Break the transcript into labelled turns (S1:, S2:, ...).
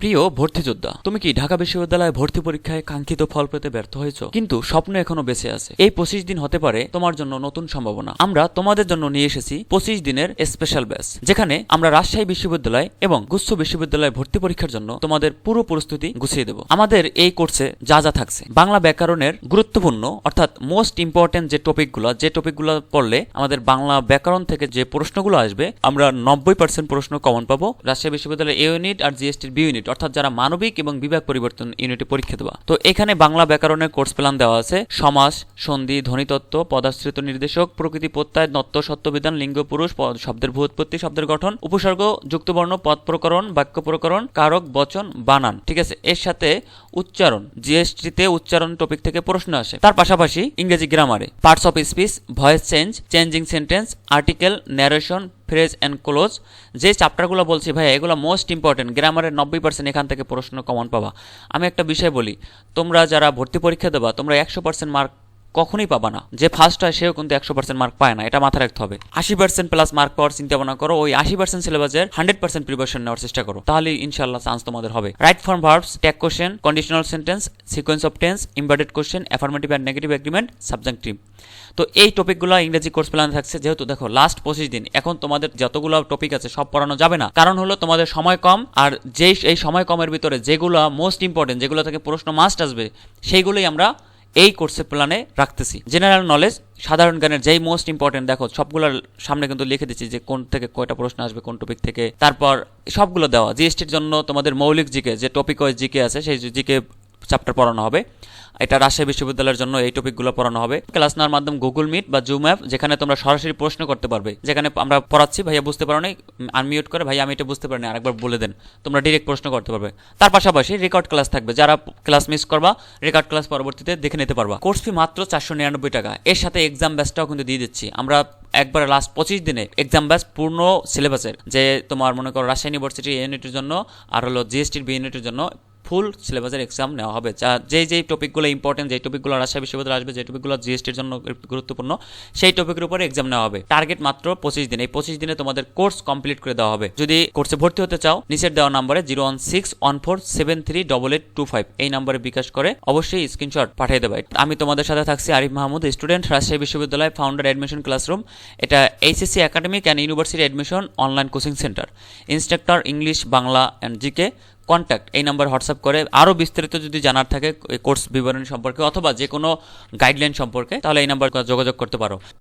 S1: প্রিয় ভর্তি যোদ্ধা তুমি কি ঢাকা বিশ্ববিদ্যালয়ে ভর্তি পরীক্ষায় কাঙ্ক্ষিত ফল পেতে ব্যর্থ হয়েছ? কিন্তু স্বপ্ন এখনও বেঁচে আছে। এই পঁচিশ দিন হতে পারে তোমার জন্য নতুন সম্ভাবনা। আমরা তোমাদের জন্য নিয়ে এসেছি পঁচিশ দিনের স্পেশাল ব্যাচ যেখানে আমরা রাজশাহী বিশ্ববিদ্যালয় এবং গুচ্ছ বিশ্ববিদ্যালয়ে ভর্তি পরীক্ষার জন্য তোমাদের পুরো প্রস্তুতি গুছিয়ে দেব। আমাদের এই কোর্সে যা যা থাকছে, বাংলা ব্যাকরণের গুরুত্বপূর্ণ, অর্থাৎ মোস্ট ইম্পর্টেন্ট যে টপিকগুলো যে টপিকগুলো পড়লে আমাদের বাংলা ব্যাকরণ থেকে যে প্রশ্নগুলো আসবে, আমরা নব্বই পার্সেন্ট প্রশ্ন কমন পাবো। রাজশাহী বিশ্ববিদ্যালয়ের এ ইউনিট আর জিএসটির বি ইউনিট অর্থাৎ যারা মানবিক এবং বিভাগ পরিবর্তন ইউনিটে পরীক্ষা দেওয়া। তো এখানে বাংলা ব্যাকরণের কোর্স প্ল্যান দেওয়া আছে। সমাস, সন্ধি, ধ্বনিতত্ত্ব, পদাশ্রিত নির্দেশক, প্রকৃতি প্রত্যয়, নত্য, সত্যবিধান, লিঙ্গ, পুরুষ শব্দের ভূৎপত্তি শব্দের গঠন, উপসর্গ, যুক্তবর্ণ, পদ প্রকরণ, বাক্য প্রকরণ, কারক, বচন, বানান। ঠিক আছে? এর সাথে উচ্চারণ, জিএসটিতে উচ্চারণ টপিক থেকে প্রশ্ন আসে। তার পাশাপাশি ইংরেজি গ্রামারে parts of speech voice change changing sentence article narration phrase and clause যে চ্যাপ্টারগুলো বলছি ভাই এগুলো মোস্ট ইম্পর্টেন্ট গ্রামারের নব্বই পার্সেন্ট এখান থেকে প্রশ্ন কমন পাবা। আমি একটা বিষয় বলি, তোমরা যারা ভর্তি পরীক্ষা দেবা, তোমরা একশো পার্সেন্ট মার্ক কখনোই পাবা না। যে ফার্স্ট হয়, সেও কিন্তু একশো পার্সেন্ট মার্ক পায় না। এটা মাথায় রাখতে হবে। আশি পার্সেন্ট প্লাস মার্ক পাওয়ার চিন্তা ভাবনা করো। ওই আশি পার্সেন্ট সিলেবাসের হান্ড্রেড পার্সেন্ট প্রিপারেশন নেওয়ার চেষ্টা করো। তাহলে ইনশাল্লাহ চান্স তোমাদের হবে। Right form verbs tag question conditional sentence sequence of tense inverted question affirmative and negative agreement subjunctive তো এই টপিকগুলো ইংরেজি কোর্স প্ল্যান থাকছে। যেহেতু দেখো লাস্ট পঁচিশ দিন। এখন তোমাদের যতগুলো টপিক আছে, সব পড়ানো যাবে না। কারণ হলো, তোমাদের সময় কম। আর যেই, এই সময় কমের ভিতরে যেগুলো মোস্ট ইম্পর্টেন্ট যেগুলো থেকে প্রশ্ন মাস্ট আসবে, সেইগুলোই আমরা এই কোর্সের প্ল্যানে রাখতেছি। জেনারেল নলেজ সাধারণ জ্ঞানের যেই মোস্ট ইম্পর্টেন্ট দেখো, সবগুলোর সামনে কিন্তু লিখে দিচ্ছি যে কোন থেকে কয়টা প্রশ্ন আসবে, কোন টপিক থেকে। তারপর সবগুলো দেওয়া। জিএসটির জন্য তোমাদের মৌলিক জিকে, যে টপিক ওয়াইজ জিকে আছে, সেই জিকে চ্যাপ্টার পড়ানো হবে। এটা রাজশাহী বিশ্ববিদ্যালয়ের জন্য এই টপিকগুলো পড়ানো হবে। ক্লাস নেওয়ার মাধ্যমে গুগল মিট বা জুম অ্যাপ যেখানে তোমরা সরাসরি প্রশ্ন করতে পারবে। যেখানে আমরা পড়াচ্ছি, ভাইয়া বুঝতে পারো না আনমিউট করে, ভাইয়া, আমি এটা বুঝতে পারিনি, আরেকবার বলে দেন। তোমরা ডিরেক্ট প্রশ্ন করতে পারবে। তার পাশাপাশি রেকর্ড ক্লাস থাকবে। যারা ক্লাস মিস করবা রেকর্ড ক্লাস পরবর্তীতে দেখে নিতে পারবা। কোর্স ফি মাত্র চারশো নিরানব্বই টাকা। এর সাথে এক্সাম ব্যাচটাও কিন্তু দিয়ে দিচ্ছি। আমরা একবার লাস্ট পঁচিশ দিনে এক্সাম ব্যাচ পূর্ণ সিলেবাসের যে তোমার মনে করো রাজশাহী ইউনিভার্সিটি ইউনিটের জন্য, আর হলো জিএসটির বি ইউনিটের জন্য ফুল সিলেবাসের এক্সাম নেওয়া হবে। যা যেই যেই টপিকগুলো ইম্পর্টেন্ট যেই টপিকগুলো রাজশাহী বিশ্ববিদ্যালয়ে আসবে, যে টপিকগুলো জিএসটির জন্য গুরুত্বপূর্ণ, সেই টপিকের উপরে এক্সাম নেওয়া হবে। টার্গেট মাত্র পঁচিশ দিন। এই পঁচিশ দিনে তোমাদের কোর্স কমপ্লিট করে দেওয়া হবে। যদি কোর্সে ভর্তি হতে চাও, নিচের দেওয়া নম্বরে zero one six one four seven three double eight two five এই নম্বরে বিকাশ করে অবশ্যই স্ক্রিনশট পাঠিয়ে দেবে। আমি তোমাদের সাথে থাকছি আরিফ মাহমুদ স্টুডেন্ট রাজশাহী বিশ্ববিদ্যালয় ফাউন্ডার অ্যাডমিশন ক্লাসরুম এটা HSC academic and university admission online coaching centre instructor English Bangla and GK contact এই নাম্বার হোয়াটসঅ্যাপ করে আরও বিস্তারিত যদি জানার থাকে কোর্স বিবরণী সম্পর্কে অথবা যে কোনো গাইডলাইন সম্পর্কে, তাহলে এই নাম্বার যোগাযোগ করতে পারো।